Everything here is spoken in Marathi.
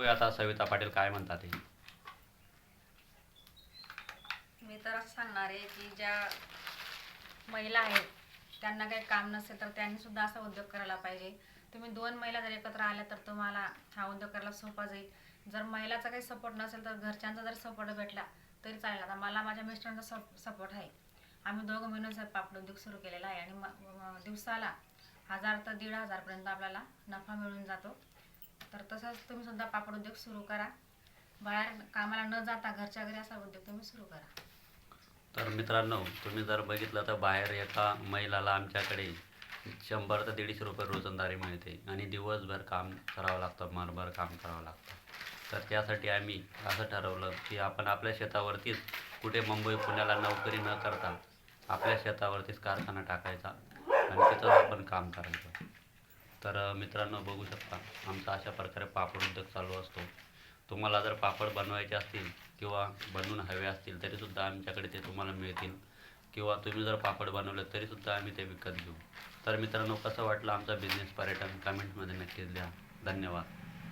होय आता सविता पाटील काय म्हणतात ते मी तर असं सांगणार आहे की ज्या महिला आहेत त्यांना काही काम नसेल तर त्यांनी सुद्धा असा उद्योग करायला पाहिजे. तुम्ही दोन महिला जर एकत्र आल्या तर तुम्हाला हा उद्योग करायला सोपा जाईल. जर महिलाचा काही सपोर्ट नसेल तर घरच्यांचा जर सपोर्ट भेटला तरी चालेल. आता मला माझ्या मिस्टरांचा सप सपोर्ट आहे. आम्ही दोघं मिळून पापड उद्योग सुरू केलेला आहे आणि दिवसाला हजार तर दीड हजारपर्यंत आपल्याला नफा मिळून जातो. तर तसंच तुम्ही सुद्धा पापड उद्योग सुरू करा. बाहेर कामाला न जाता घरच्या घरी असा उद्योग तुम्ही सुरू करा. तर मित्रांनो तुम्ही जर बघितलं तर बाहेर एका महिलाला आमच्याकडे शंभर ते दीडशे रुपये रोजंदारी मिळते आणि दिवसभर काम करावं लागतं मनभर काम करावं लागतं. तर त्यासाठी आम्ही असं ठरवलं की आपण आपल्या शेतावरतीच कुठे मुंबई पुण्याला नोकरी न करता आपल्या शेतावरतीच कारखाना टाकायचा आणि तिथंच आपण काम करायचं. तर मित्रांनो बघू शकता आमचा अशा प्रकारे पापड उद्योग चालू असतो. तुम्हाला जर पापड बनवायचे असतील किंवा बनवून हवे असतील तरीसुद्धा आमच्याकडे ते तुम्हाला मिळतील. किंवा तुम्ही जर पापड बनवले तरीसुद्धा आम्ही ते विकत घेऊ. तर मित्रांनो कसं वाटलं आमचा बिझनेस पर्यटन? कमेंटमध्ये नक्कीच द्या धन्यवाद.